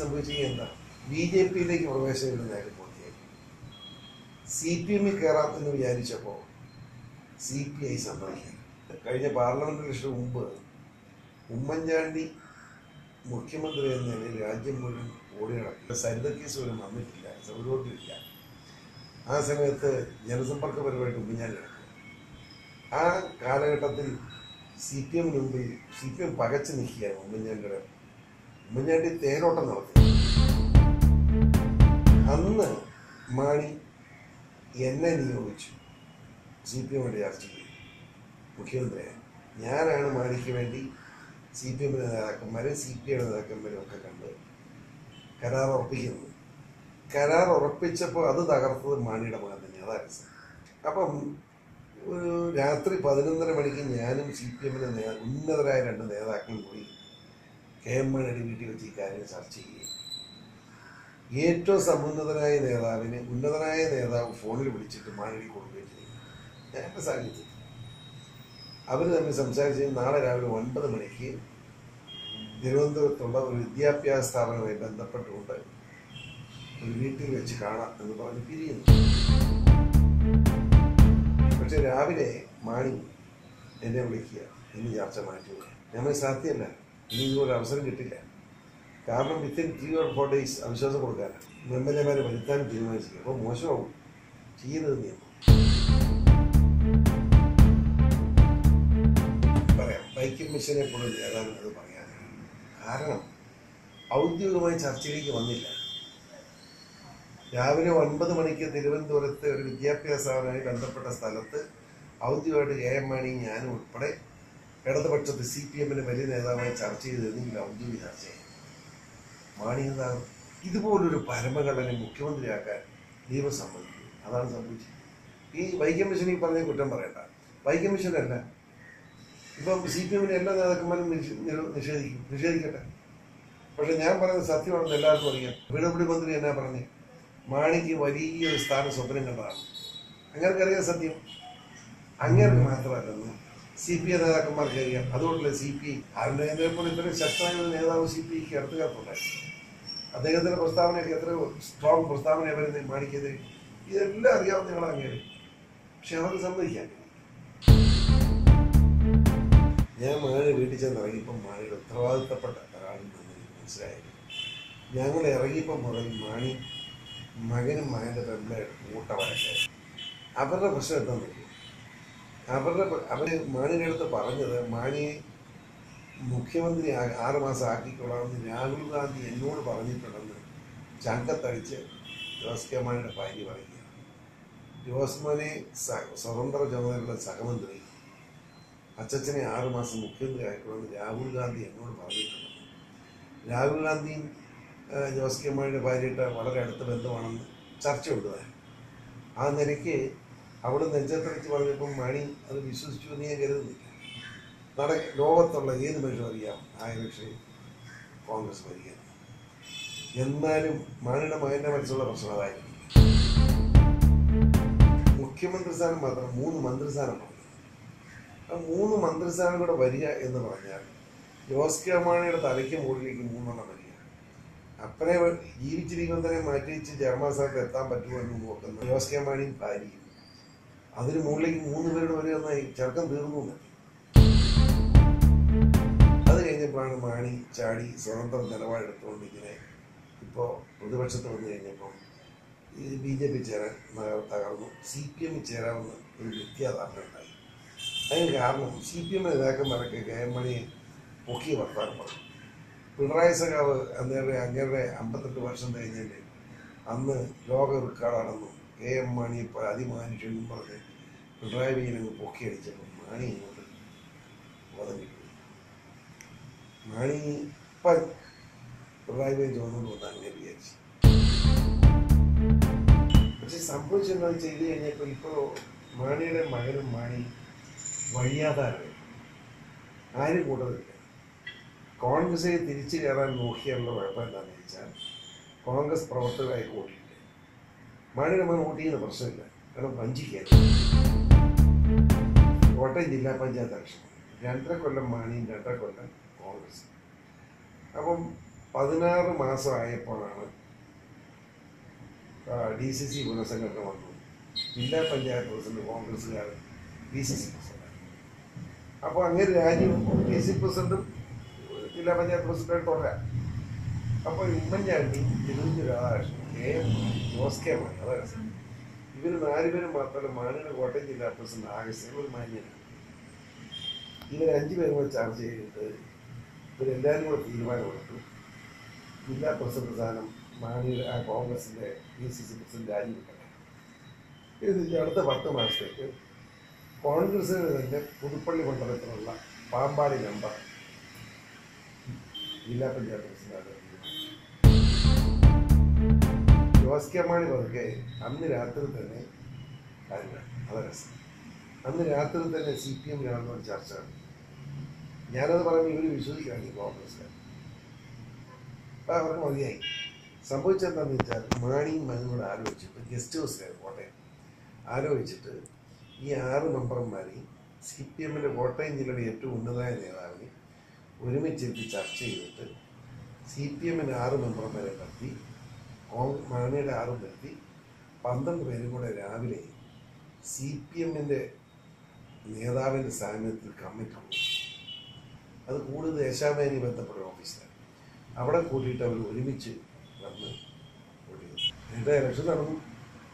എന്താ? B J പിയിലേക്ക് പ്രവേശനം നേരെ പൂർത്തിയായി സി പി എമ്മിൽ കയറാത്തെന്ന് വിചാരിച്ചപ്പോൾ സി പി ഐ സമ്മതിക്കില്ല. കഴിഞ്ഞ പാർലമെന്റ് ഇലക്ഷന് മുമ്പ് ഉമ്മൻചാണ്ടി മുഖ്യമന്ത്രി എന്ന നിലയിൽ രാജ്യം മുഴുവൻ ഓടി നടക്കുക സരിത കേസ് പോലും വന്നിട്ടില്ല. സൗരോട്ടില്ല ആ സമയത്ത് ജനസമ്പർക്ക പരിപാടി ഉമ്മൻചാണ്ടി നടക്കും ആ കാലഘട്ടത്തിൽ സി പി എമ്മിന് മുമ്പിൽ സി പി എം പകച്ചു നിൽക്കുകയാണ് ഉമ്മൻചാണ്ടിയുടെ ഉമ്മൻചാണ്ടി തേരോട്ടം നടത്തി. അന്ന് മാണി എന്നെ നിയോഗിച്ചു. സി പി എമ്മിന്റെ ചർച്ച ചെയ്തു. മുഖ്യമന്ത്രിയെ ഞാനാണ് മാണിക്ക് വേണ്ടി സി പി എമ്മിന്റെ നേതാക്കന്മാരെ സി പി ഐയുടെ നേതാക്കന്മാരും ഒക്കെ കണ്ട് കരാർ ഉറപ്പിക്കുന്നത് കരാർ ഉറപ്പിച്ചപ്പോൾ അത് തകർത്തത് മാണിയുടെ മകൻ തന്നെ അതായത് അപ്പം ഒരു രാത്രി പതിനൊന്നര മണിക്ക് ഞാനും സി പി എമ്മിന്റെ ഉന്നതരായ രണ്ട് നേതാക്കളും കൂടി മാണിയുടെ വീട്ടിൽ വെച്ച് ഇക്കാര്യം ചർച്ച ചെയ്യുകയും ഏറ്റവും സമുന്നതനായ നേതാവിന് ഉന്നതനായ നേതാവ് ഫോണിൽ വിളിച്ചിട്ട് മാനടി കൊടുക്കുകയും ചെയ്യും ഞാനൊക്കെ സാഹചര്യത്തിൽ അവർ തമ്മിൽ സംസാരിച്ച് നാളെ രാവിലെ ഒൻപത് മണിക്ക് തിരുവനന്തപുരത്തുള്ള ഒരു വിദ്യാഭ്യാസ സ്ഥാപനവുമായി ബന്ധപ്പെട്ടുകൊണ്ട് ഒരു വീട്ടിൽ വെച്ച് കാണാം എന്ന് പറഞ്ഞ് പിരിയുന്നു. പക്ഷെ രാവിലെ മാണി എന്നെ വിളിക്കുക. ഇന്ന് ചർച്ച മാറ്റുക ഞങ്ങൾ സാധ്യമല്ല. ഇനി ഒരു അവസരം കിട്ടില്ല. കാരണം within three or four days അവിശ്വാസം കൊടുക്കാനാണ് എം എൽ എമാരെ വരുത്താൻ തീരുമാനിച്ചില്ല. അപ്പോൾ മോശമാവും. ചെയ്യരുത് നിയമം. പറയാം. വൈക്കം മിഷനെ പോലും നേതാവിന് അത് പറയാൻ കാരണം ഔദ്യോഗികമായി ചർച്ചയിലേക്ക് വന്നില്ല. രാവിലെ ഒൻപത് മണിക്ക് തിരുവനന്തപുരത്ത് ഒരു വിദ്യാഭ്യാസ സ്ഥാപനവുമായി ബന്ധപ്പെട്ട സ്ഥലത്ത് ഔദ്യോഗികമായിട്ട് കെ എം മാണി ഞാനും ഉൾപ്പെടെ ഇടതുപക്ഷത്ത് സി പി എമ്മിന് വലിയ നേതാവായി ചർച്ച ചെയ്തിരുന്നെങ്കിൽ ഔദ്യോഗിക ചർച്ചയായി? മാണി എന്താണ് ഇതുപോലൊരു പരമഘടന മുഖ്യമന്ത്രിയാക്കാൻ നിയമം സമ്മതിക്കും അതാണ് സംഭവിച്ചത് ഈ വൈക്കം മിഷൻ ഈ പറഞ്ഞ കുറ്റം പറയണ്ട. വൈക്കം അല്ല. ഇപ്പം സി പി എമ്മിന് എല്ലാ നേതാക്കന്മാരും നിഷേധിക്കും. നിഷേധിക്കട്ടെ. പക്ഷെ ഞാൻ പറയുന്നത് സത്യമാണെന്ന് എല്ലാവർക്കും അറിയാം. വിടപടി മന്ത്രി എന്നാ പറഞ്ഞു? മാണിക്ക് വലിയൊരു സ്ഥാനം സ്വപ്നം കണ്ടതാണ്. അങ്ങനെ അറിയാം സത്യം. അങ്ങനെ മാത്രമല്ലെന്ന്. സി പി ഐ നേതാക്കന്മാർക്ക് അറിയാം. അതുകൊണ്ടല്ലേ സി പി ഐ അരുണേന്ദ്രനെ പോലെ ഇത്രയും ശക്തമായ ഒരു നേതാവ് സി പി ഐക്ക് അടുത്ത് കാത്തുണ്ടായിരുന്നു അദ്ദേഹത്തിന്റെ പ്രസ്താവനയൊക്കെ എത്ര സ്ട്രോങ് പ്രസ്താവന വരുന്നത് മാണിക്കത് ഇതെല്ലാം അറിയാവുന്ന ഞങ്ങൾ അങ്ങനെ പക്ഷെ അവർക്ക് സമ്മതിക്കാൻ ഞാൻ മാണി വീട്ടിൽ ചെന്ന് ഇറങ്ങിയപ്പോൾ മാണിയുടെ ഉത്തരവാദിത്തപ്പെട്ട ഒരാളെന്ന് എനിക്ക് മനസ്സിലായി ഞങ്ങൾ ഇറങ്ങിയപ്പോൾ മുതൽ മാണി മകനും മകന്റെ പെമ്പിളെ കൂട്ട അവരുടെ പ്രശ്നം എന്താണെന്ന് അവരുടെ അവർ മാണിയുടെ അടുത്ത് പറഞ്ഞത് മാണിയെ മുഖ്യമന്ത്രി ആറ് മാസം ആക്കിക്കൊള്ളാമെന്ന് രാഹുൽ ഗാന്ധി എന്നോട് പറഞ്ഞിട്ടുണ്ടെന്ന് ചങ്കത്തടിച്ച് ജോസ് കെ മാണിയുടെ ഭാര്യ പറയുക ജോസ് മാണി സ്വതന്ത്ര ചുമതലയുള്ള സഹമന്ത്രി. അച്ചച്ചനെ ആറ് മാസം മുഖ്യമന്ത്രി ആക്കിക്കൊള്ളാമെന്ന് രാഹുൽ ഗാന്ധി എന്നോട് പറഞ്ഞിട്ടുണ്ട്. രാഹുൽ ഗാന്ധിയും ജോസ് കെ മാണിയുടെ ഭാര്യയുടെ വളരെ അടുത്ത ബന്ധമാണെന്ന് ചർച്ചയുണ്ട്. ആ നിലയ്ക്ക് അവിടെ നെഞ്ചത്തടിച്ച് പറഞ്ഞപ്പോൾ മണി അത് വിശ്വസിച്ചു എന്ന് ഞാൻ കരുതുന്നില്ല. നട ലോകത്തുള്ള ഏത് മനുഷ്യനും അറിയാം ആ ഇലക്ഷനിൽ കോൺഗ്രസ് ഭരിക്കുന്നത് എന്നാലും മാണിയുടെ മകന്റെ മനസ്സുള്ള പ്രശ്നം അതായിരിക്കും. മുഖ്യമന്ത്രി സ്ഥാനം മാത്രം മൂന്ന് മന്ത്രിസ്ഥാനം ആ മൂന്ന് മന്ത്രിസ്ഥാനം കൂടെ വരിക എന്ന് പറഞ്ഞാൽ ജോസ് കെ മാണിയുടെ തലയ്ക്ക് മുകളിലേക്ക് മൂന്നെണ്ണം വരിക. അപ്പനെ ജീവിച്ചിരിക്കുമ്പോൾ തന്നെ മാറ്റി വെച്ച് ജർമ്മ എത്താൻ പറ്റുമോ എന്ന് നോക്കുന്നത് ജോസ് കെ മാണിയും ഭാര്യയും. അതിന് മുകളിലേക്ക് മൂന്ന് പേരുടെ വരെ എന്നായി ചെറുക്കം തീർന്നു. അത് കഴിഞ്ഞപ്പോഴാണ് മാണി ചാടി സ്വതന്ത്രം നിലപാടെടുത്തുകൊണ്ട് ഇങ്ങനെ ഇപ്പോൾ പ്രതിപക്ഷത്ത് വന്നു കഴിഞ്ഞപ്പം ഇത് ബി ജെ പി ചേരാൻ തകർന്നു. സി പി എമ്മിൽ ചേരാമെന്ന് ഒരു വ്യത്യാധാരണ ഉണ്ടായി അതിന് കാരണം സി പി എം നേതാക്കന്മാരൊക്കെ കെ എം മണിയെ പൊക്കിയ വർത്താനം പറഞ്ഞു. പിണറായി സഖാവ് അങ്ങേരുടെ അങ്ങേരുടെ അമ്പത്തെട്ട് വർഷം കഴിഞ്ഞിട്ട് അന്ന് ലോക റെക്കോർഡാണെന്നും കെ എം മാണിയെ പോലെ അതിമാനുഷ്യനും പറഞ്ഞ് പിണറായി വിജയനങ്ങ് പൊക്കി അടിച്ചപ്പോൾ മാണി ഇങ്ങോട്ട് ബോധം കിട്ടി മാണി ഇപ്പം പിണറായി വിജയൻ തോന്നുന്നു അങ്ങനെ വിചാരിച്ചു. പക്ഷെ സംഭവിച്ചെന്താണെന്ന് ചെയ്ത് കഴിഞ്ഞപ്പോൾ ഇപ്പോൾ മാണിയുടെ മകനും മാണി വഴിയാതാരായി ആരും കൂട്ടത്തില്ല. കോൺഗ്രസിൽ തിരിച്ചു കയറാൻ നോക്കിയുള്ള കുഴപ്പം എന്താണെന്ന് വെച്ചാൽ കോൺഗ്രസ് പ്രവർത്തകരായി കൂട്ടിയില്ല മകൻ വോട്ട് ചെയ്യുന്ന പ്രശ്നമില്ല. കാരണം വഞ്ചിക്കാൻ കോട്ടയം ജില്ലാ പഞ്ചായത്ത് ഇലക്ഷൻ രണ്ടര കൊല്ലം മാണിയും രണ്ടര കൊല്ലം കോൺഗ്രസ്. അപ്പം പതിനാറ് മാസമായപ്പോഴാണ് ഡി സി സി പുനഃസംഘടന വന്നു ജില്ലാ പഞ്ചായത്ത് പ്രസിഡന്റ് കോൺഗ്രസ്സുകാർ ഡി സി സി പ്രസിഡന്റ്. അപ്പോൾ അങ്ങനെ രാജ്യം ഡി സി പ്രസിഡന്റും ജില്ലാ പഞ്ചായത്ത് പ്രസിഡന്റ് തുടരാം അപ്പോൾ ഉമ്മൻചാണ്ടി തിരുവഞ്ചൂർ രാധാകൃഷ്ണൻ ജോസ് കെ മാണി അതാണ്. ഇവർ നാലുപേരും മാത്രമല്ല മാണിയുടെ കോട്ടയം ജില്ലാ പ്രസിഡന്റ് ആകസ്യം ഒരു മാന്യനാണ്. ഇവർ അഞ്ചുപേരും കൂടെ ചർച്ച ചെയ്തിട്ട് ഇവരെല്ലാവരും കൂടെ തീരുമാനമെടുത്തു ജില്ലാ പ്രസിഡന്റ് സ്ഥാനം മാണിയുടെ ആ കോൺഗ്രസിന്റെ ഡി സി സി പ്രസിഡന്റ് രാജിവെക്കണം ഇത് അടുത്ത പത്ത് മാസത്തേക്ക് കോൺഗ്രസിന് തന്നെ പുതുപ്പള്ളി മണ്ഡലത്തിലുള്ള പാമ്പാടി നമ്പർ ജില്ലാ പഞ്ചായത്ത് ജോസ് കെ അന്ന് രാത്രി തന്നെ അത് രസം. അന്ന് രാത്രി തന്നെ സി പി എമ്മിലാണെന്ന് ഒരു ചർച്ച നടന്നു. ഞാനത് പറഞ്ഞ് ഇവർ വിശ്വസിക്കുകയാണ് കോൺഗ്രസ്സുകാർ അപ്പം അവർക്ക് മതിയായി. സംഭവിച്ചെന്താണെന്ന് വെച്ചാൽ മാണിയും മകനോട് ആലോചിച്ചിട്ട് ഗസ്റ്റ് ഹൗസിലായിരുന്നു കോട്ടയം. ആലോചിച്ചിട്ട് ഈ ആറ് മെമ്പർമാരെയും സി പി എമ്മിന്റെ കോട്ടയം ജില്ലയുടെ ഏറ്റവും ഉന്നതമായ നേതാവിനെ ഒരുമിച്ചിരുത്തി ചർച്ച ചെയ്തിട്ട് സി പി എമ്മിന്റെ ആറ് മെമ്പർമാരെ നിർത്തി കോൺഗ്രസ് മാണിയുടെ ആറ് നിർത്തി. പന്ത്രണ്ട് പേരും കൂടെ രാവിലെ സി പി എമ്മിന്റെ നേതാവിന്റെ സാന്നിധ്യത്തിൽ കമ്മിറ്റി അത് കൂടുതൽ ദേശാഭേനി ബന്ധപ്പെട്ട ഓഫീസിലാണ് അവിടെ കൂട്ടിയിട്ട് അവർ ഒരുമിച്ച് വന്ന് വോട്ട് എന്നിട്ട് ഇലക്ഷൻ നടന്നു.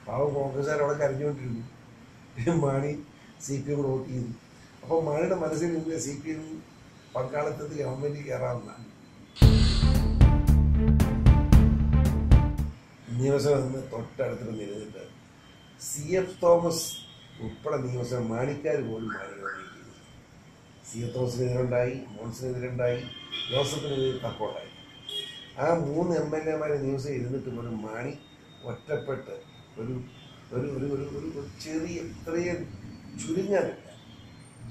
പാവം കോൺഗ്രസ്സുകാർ അവിടെ കരഞ്ഞുകൊണ്ടിരുന്നു. Mani C P M vote ചെയ്തു. അപ്പോൾ മാണിയുടെ മനസ്സിൽ സി പി എം പങ്കാളിത്തത്തിൽ ഗവൺമെന്റ് കയറാവുന്നതാണ്. നിയമസഭ നിന്ന് തൊട്ടടുത്ത് നിരുന്നിട്ട് സി എഫ് തോമസ് ഉൾപ്പെടെ നിയമസഭ മാണിക്കാർ പോലും മാണികളെ സി എഫ് തോമസിനെതിരുണ്ടായി മോൺസിനെതിരുണ്ടായി ജോസഫിനെതിരെ തക്കമുണ്ടായി ആ മൂന്ന് എം എൽ എമാരെ നിയമസഭ ഇരുന്നിട്ട് പോലും മാണി ഒറ്റപ്പെട്ട് ഒരു ഒരു ഒരു ഒരു ഒരു ചെറിയ ഇത്രയും ചുരുങ്ങാനില്ല.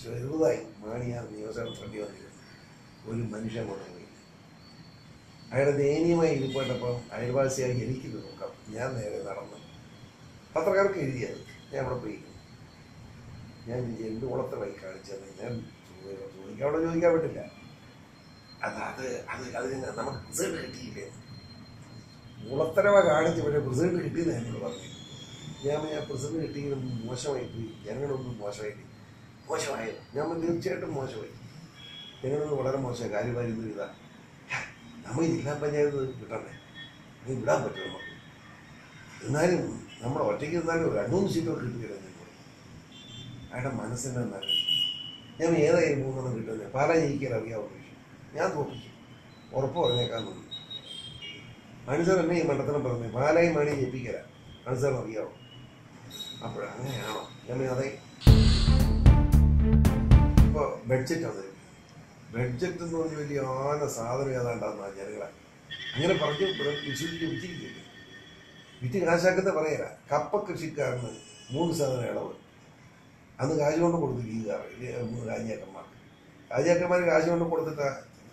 ചെറുതായി മാണി ആ നിയമസഭ ഫ്രണ്ടി വന്നിരുന്നു. ഒരു മനുഷ്യൻ കൊണ്ടുപോയി അയാളുടെ ദയനീയമായി ഇരിപ്പോട്ടപ്പം അയൽവാസിയായി എനിക്ക് നോക്കാം. ഞാൻ നേരെ നടന്നു. പത്രക്കാർക്ക് എഴുതിയത് ഞാൻ അവിടെ പോയി. ഞാൻ എന്ത് വഴി കാണിച്ചത് ഞാൻ ചോദിക്കാൻ അവിടെ ചോദിക്കാൻ പറ്റില്ല. അത് അത് അത് അതിന് നമുക്ക് റിസൾട്ട് കിട്ടിയില്ലേ? കുളത്തരവ കാണിച്ച് പക്ഷേ റിസൾട്ട് കിട്ടിയെന്ന് എന്നോട് പറഞ്ഞു. ഞാൻ ഞാൻ റിസൾട്ട് കിട്ടിയെങ്കിലും മോശമായി പോയി. ജനങ്ങളൊന്നും മോശമായി. മോശമായത് ഞാൻ തീർച്ചയായിട്ടും മോശമായി. ഞങ്ങളൊന്നും വളരെ മോശമായി. കാര്യമായിരുന്നു ഇതാ നമ്മൾ ജില്ലാ പഞ്ചായത്ത് കിട്ടണ്ടേ? അത് വിടാൻ പറ്റും നമുക്ക്. എന്നാലും നമ്മൾ ഒറ്റയ്ക്ക് ഇരുന്നാലും രണ്ടു മൂന്ന് സീറ്റൊക്കെ കിട്ടുകയില്ല അയാളുടെ അയാളുടെ നല്ല ഞാൻ ഏതായാലും മൂന്നെണ്ണം കിട്ടുന്നത് പാലാ ജയിക്കാൻ അറിയാവുന്ന വിഷയം ഞാൻ തോപ്പിച്ചു ഉറപ്പ് പറഞ്ഞേക്കാൻ തോന്നി. മനുഷ്യർ എന്നെ ഈ മണ്ഡലത്തിനെ പറഞ്ഞു. പാലായി മണി ജയിപ്പിക്കല. മനുഷ്യർ അറിയാവോ? അപ്പോൾ അങ്ങനെയാണോ ഞാൻ അതെ. ഇപ്പോൾ ബഡ്ജറ്റ് അത് ബഡ്ജറ്റ് എന്ന് പറഞ്ഞ വലിയ ആന സാധനം ഏതാണ്ടാന്ന ജനങ്ങളെ അങ്ങനെ പറഞ്ഞു വിശ്വസിച്ച് വിറ്റിരിക്കില്ല വിറ്റ് കാശാക്കുന്ന പറയല കപ്പ കൃഷിക്കാരന് മൂന്ന് ശതമാനം ഇളവ്. അന്ന് കാശ് കൊണ്ട് കൊടുത്തു ലീഗുകാർ രാജാക്കന്മാർക്ക് രാജാക്കന്മാർ കാശ് കൊണ്ട് കൊടുത്തിട്ട്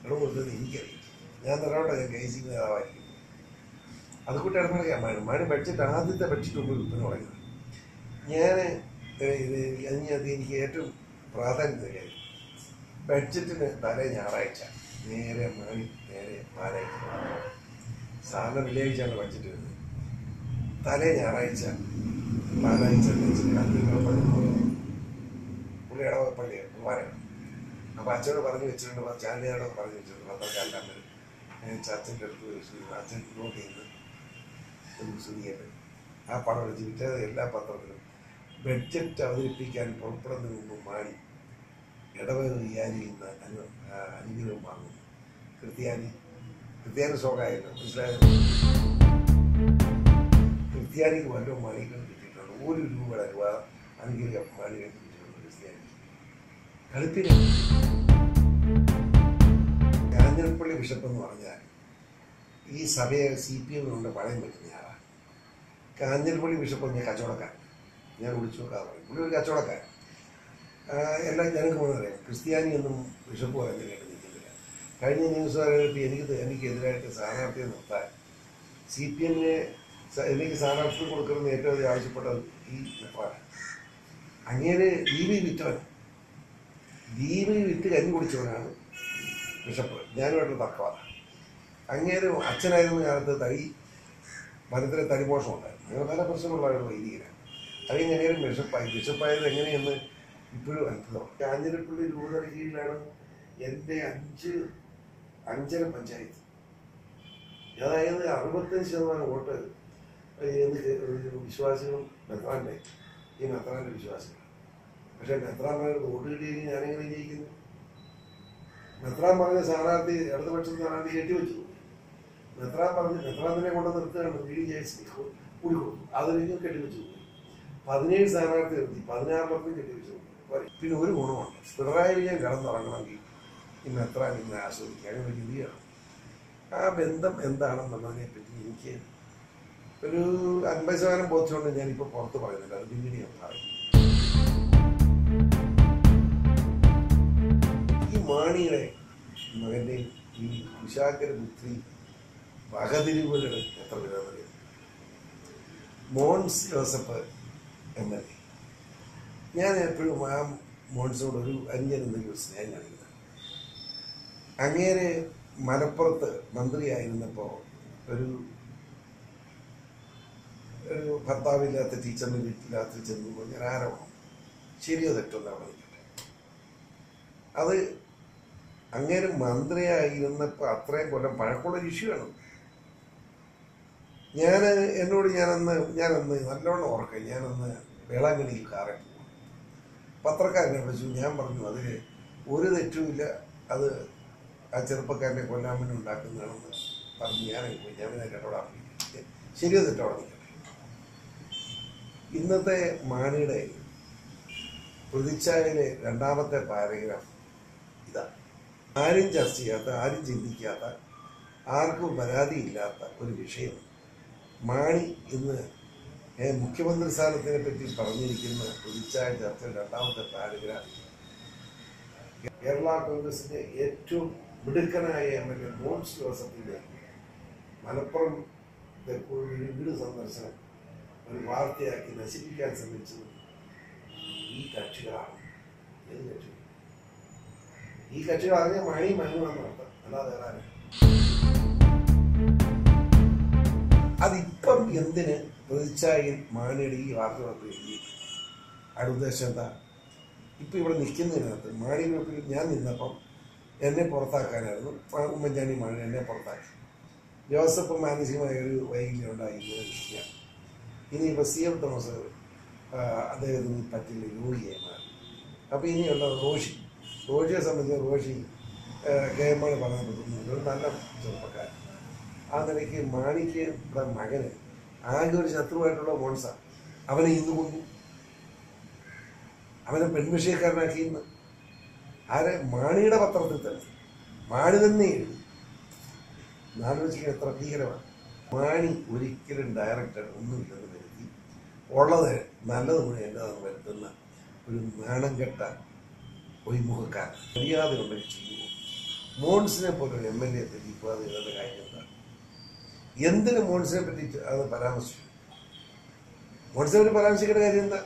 ഇളവ് കൊടുത്തത് എനിക്കറിയാം ഞാൻ തറവട്ടെ ഞാൻ കെ സി നേതാവായിരിക്കും. അത് കൂട്ടി ഇടപെടുകയാണ് മാഡം മാഡം ബഡ്ജറ്റ് ആദ്യത്തെ ബഡ്ജറ്റ് കൊണ്ട് വിൽപ്പന പറയുന്നത് ഞാൻ ഇത് അതിനകത്ത് എനിക്ക് ഏറ്റവും പ്രാധാന്യം തരികയായിരുന്നു. ബഡ്ജറ്റിന് തലേ ഞായറാഴ്ച. നേരെ മണി നേരെ സാധനം സാറിന് വെള്ളിയാഴ്ചയാണ് ബഡ്ജറ്റ് വരുന്നത്. തലേ ഞായറാഴ്ച പാലാഴ്ച പുള്ളി ഇടവപ്പള്ളി കുമാരൻ. അപ്പോൾ അച്ഛനോട് പറഞ്ഞു വെച്ചിട്ടുണ്ട് ചാനലിനോട് പറഞ്ഞു വെച്ചിട്ടുണ്ട് പത്രക്കാരന്റെ അച്ഛന്റെ അടുത്ത് വെച്ചു അച്ഛൻ ചെയ്ത് ഒരു ആ പണം എടുത്ത് വിറ്റത് എല്ലാ പത്രത്തിലും ബഡ്ജറ്റ് അവതരിപ്പിക്കാൻ പുറപ്പെടുന്നതിന് മുമ്പ് മാണി ഇടവക വിചാരിക്കുന്ന അനുഗ്രഹം വാങ്ങും ക്രിസ്ത്യാനി ക്രിസ്ത്യാനി ശോകായല്ലോ മനസ്സിലായത് ക്രിസ്ത്യാനിക്ക് വല്ല മാണികൾ കിട്ടിയിട്ടുണ്ട്. ഒരു രൂപയുടെ അനുവാദം അനുഗ്രഹം മണികൾ കിട്ടിയിട്ടുണ്ട് ക്രിസ്ത്യാനി കളിപ്പിന് കാഞ്ഞിരപ്പള്ളി ബിഷപ്പ് എന്ന് പറഞ്ഞാൽ ഈ സഭയെ സി പി എം കൊണ്ട് പഴയം വെക്കുന്ന ആളാണ്. കാഞ്ഞിരപ്പള്ളി ബിഷപ്പ് ഞാൻ കച്ചവടക്കാരൻ. ഞാൻ വിളിച്ചു നോക്കാതെ പറയും പുള്ളി ഒരു കച്ചവടക്കാരൻ. എല്ലാം ഞങ്ങൾക്ക് ക്രിസ്ത്യാനി ഒന്നും ബിഷപ്പ് പറയുന്നത് നിൽക്കുന്നില്ല. കഴിഞ്ഞ ന്യൂസ് കാലഘട്ടത്തിൽ എനിക്ക് എനിക്കെതിരായിട്ട് സ്ഥാനാർത്ഥിയെ നിർത്താൻ സി പി എമ്മിനെ എനിക്ക് സ്ഥാനാർത്ഥി കൊടുക്കണമെന്ന് ഏറ്റവും അധികം ആവശ്യപ്പെട്ടത് ഈ നെപ്പാണ് അങ്ങനെ ദീപി വിറ്റവൻ ദീപി വിറ്റ് കഞ്ഞി കുടിച്ചവനാണ് ബിഷപ്പ് ഞാനുമായിട്ട് തർക്കമാണ് അങ്ങേര് അച്ഛനായിരുന്ന കാലത്ത് തടി മരത്തിലെ തടിപോഷമുണ്ടായിരുന്നു അങ്ങനെ പല പ്രശ്നങ്ങളുള്ള വൈദികരാണ്. അത് എങ്ങനെയും ബിഷപ്പായി ബിഷപ്പായത് എങ്ങനെയെന്ന് ഇപ്പോഴും അത്ഭുതമാണ് കാഞ്ഞിരപ്പള്ളി രൂപതയുടെ കീഴിലാണ് എന്റെ അഞ്ച് അഞ്ചര പഞ്ചായത്ത്. അതായത് അറുപത്തഞ്ച് ശതമാനം വോട്ട് വിശ്വാസികളും മെത്രാന്റെ ഈ മെത്രാന്റെ വിശ്വാസികൾ. പക്ഷെ മെത്രാന്മാർക്ക് വോട്ട് കിട്ടിയെങ്കിൽ ഞാനെങ്ങനെ ജയിക്കുന്നു? മെത്രാൻ പറഞ്ഞ സ്ഥാനാർത്ഥി ഇടതുപക്ഷ സ്ഥാനാർത്ഥി കെട്ടിവെച്ചു മെത്രാൻ പറഞ്ഞ് മെത്രാന്തിനെ കൊണ്ട് നിർത്തുകയാണ്. വി ഡി ജയശ്രീ കൂടി കൊടുത്തു. അതിലേക്ക് കെട്ടിവെച്ചു പതിനേഴ് സ്ഥാനാർത്ഥി നിർത്തി. പതിനാറിടത്തും കെട്ടിവെച്ചു പിന്നെ ഒരു ഗുണമുണ്ട്. പിണറായി വിജയൻ കിടന്നുറങ്ങണമെങ്കിൽ ഇന്ന് എത്ര ഇങ്ങനെ ആസ്വദിക്കാൻ ഒരു രീതിയാണ് ആ ബന്ധം എന്താണെന്നുള്ളതിനെ പറ്റി എനിക്ക് ഒരു അൻപത് ശതമാനം ബോധ്യമുണ്ട് ഞാനിപ്പോൾ പുറത്ത് പറയുന്നില്ല അത് പിന്നീട് ഞാൻ പറയും. ഈ മാണിയുടെ മകന്റെ ഈ വിശാഖര പുത്രി വകതിരിവുകളുടെ എത്ര പേരാണ് Mons Joseph M L A. ഞാൻ എപ്പോഴും ആ മോൺസോട് ഒരു അന്യനെന്തെങ്കിലും ഒരു സ്നേഹം കാണിക്കുന്നത് അങ്ങേരെ മലപ്പുറത്ത് മന്ത്രിയായിരുന്നപ്പോൾ ഒരു ഒരു ഭർത്താവില്ലാത്ത ടീച്ചറിന് വീട്ടിലാത്ത ചെന്നു ഞാൻ ആരോപണം ശരിയോ തെറ്റോ എന്നാണ് നിൽക്കട്ടെ അത് അങ്ങേര് മന്ത്രിയായിരുന്നപ്പോൾ അത്രയും കൊല്ലം പഴക്കമുള്ള ഇഷ്യൂ ആണ്. ഞാൻ എന്നോട് ഞാനന്ന് ഞാനന്ന് നല്ലോണം ഓർക്കാം ഞാനന്ന് വേളാങ്കണിയിൽ പോകും പത്രക്കാരനെ വിളിച്ചു. ഞാൻ പറഞ്ഞു അതിൽ ഒരു തെറ്റുമില്ല അത് ആ ചെറുപ്പക്കാരനെ കൊല്ലാൻ വേണ്ടി ഉണ്ടാക്കുന്നതാണെന്ന് പറഞ്ഞ് ഞാൻ പോയി. കേട്ടോടാ ശരിയോ തെറ്റോടെ ഇന്നത്തെ മാണിയുടെ പ്രതിച്ഛായയിലെ രണ്ടാമത്തെ പാരഗ്രാഫ് ഇതാ. ആരും ചർച്ച ചെയ്യാത്ത ആരും ചിന്തിക്കാത്ത ആർക്കും പരാതിയില്ലാത്ത ഒരു വിഷയം. മാണി ഇന്ന് മുഖ്യമന്ത്രി സ്ഥാനത്തിനെ പറ്റി പറഞ്ഞിരിക്കുന്ന പ്രതിച്ഛായ ചർച്ച രണ്ടാമത്തെ പാരഗ്രാഫ് കേരള കോൺഗ്രസിന്റെ ഏറ്റവും മിടുക്കനായ എം എൽ എ മോൻസ് ജോസഫിന്റെ മലപ്പുറം തെക്കുള്ള വീട് സന്ദർശനം ഒരു വാർത്തയാക്കി നശിപ്പിക്കാൻ ശ്രമിച്ചത് ഈ കക്ഷികളാണ്. ഏത് കക്ഷികൾ? ഈ കക്ഷികൾ അറിഞ്ഞ മണി മനുവാന്ന് അർത്ഥം അല്ലാതെ അതിപ്പം എന്തിന് പ്രതിച്ചായി മാണിയുടെ ഈ വാർത്തകളൊക്കെ എഴുതി? അടുത്ത ഉദ്ദേശം എന്താ? ഇപ്പം ഇവിടെ നിൽക്കുന്നതിനകത്ത് മാണി ഗ്രൂപ്പിൽ ഞാൻ നിന്നപ്പം എന്നെ പുറത്താക്കാനായിരുന്നു. ഉമ്മൻചാണി മാണി എന്നെ പുറത്താക്കി. ജോസഫ് മാനസികമായ ഒരു വൈകല്യം വിഷയം. ഇനി ഇനിയിപ്പോൾ സി എം തോമസ് അദ്ദേഹത്തിന് പറ്റില്ല രോഗിയായി മാറി. അപ്പോൾ ഇനിയുള്ള റോഷി. റോഷിയെ സംബന്ധിച്ച് റോഷി ആ, പറഞ്ഞു ഒരു നല്ല ചെറുപ്പക്കാരൻ. ആ നിലയ്ക്ക് മാണിക്ക് മകന്. ആകെ ഒരു ശത്രുവായിട്ടുള്ള മോൺസ. അവനെ ഇന്ന് കൊന്നു. അവനെ പെൺവിഷയക്കാരനാക്കി ഇന്ന്. ആരെ? മാണിയുടെ പത്രത്തിൽ തന്നെ. മാണി തന്നെ എഴുതി. ആലോചിക്കാൻ എത്ര ഭീകരമാണ്. മാണി ഒരിക്കലും ഡയറക്ടർ ഒന്നുമില്ലെന്ന് വരുത്തി ഉള്ളത് നല്ലത് മുഴുവൻ എന്റെതാണെന്ന് വരുത്തുന്ന ഒരു നാണം കെട്ട ഒഴിമുഖക്കാരൻ. മര്യാദ ഉണ്ടെങ്കിൽ ചെയ്യുമോ? മോൺസിനെ പോലെ ഒരു എം എൽ എ അത് ഇവരുടെ കാര്യം എന്താണ് എന്തിന് മോൺസിനെ പറ്റി അത് പരാമർശിച്ചു? മോൺസിനെ പറ്റി പരാമർശിക്കേണ്ട കാര്യം എന്താ?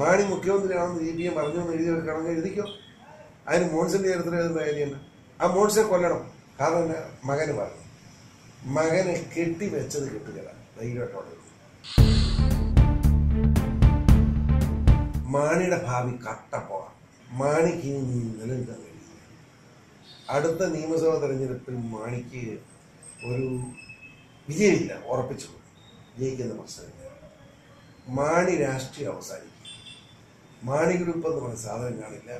മാണി മുഖ്യമന്ത്രിയാണെന്ന് ജി പി എം പറഞ്ഞു എന്ന് എഴുതി വെക്കണമെന്ന് എഴുതിക്കോ. അതിന് മോൺസിന്റെ ചരിത്രം എഴുതുന്ന കാര്യമാണ് ആ മോൺസിനെ കൊല്ലണം. കാരണം മകന് പറഞ്ഞു മകനെ കെട്ടി വെച്ചത് കെട്ടുകല ധൈര്യമായിട്ടോടെ മാണിയുടെ ഭാവി കട്ടപ്പോളാം മാണിക്ക് ഇനി നിലനിൽക്കാൻ കഴിയില്ല. അടുത്ത നിയമസഭാ തെരഞ്ഞെടുപ്പിൽ മാണിക്ക് ഒരു വിജയമില്ല ഉറപ്പിച്ചു ജയിക്കുന്ന പ്രശ്നമില്ല. മാണി രാഷ്ട്രീയം അവസാനിക്കും. മാണി ഗ്രൂപ്പ് എന്ന് പറഞ്ഞ സാധനം കാണില്ല.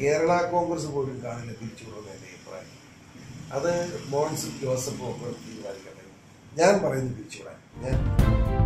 കേരള കോൺഗ്രസ് പോലും കാണില്ല തിരിച്ചുവിടുന്ന എന്റെ അഭിപ്രായം. അത് മോൺസ് ജോസഫ് ഒക്കെ തീരുമാനിക്കട്ടെ. ഞാൻ പറയുന്നത് തിരിച്ചുവിടാൻ. ഞാൻ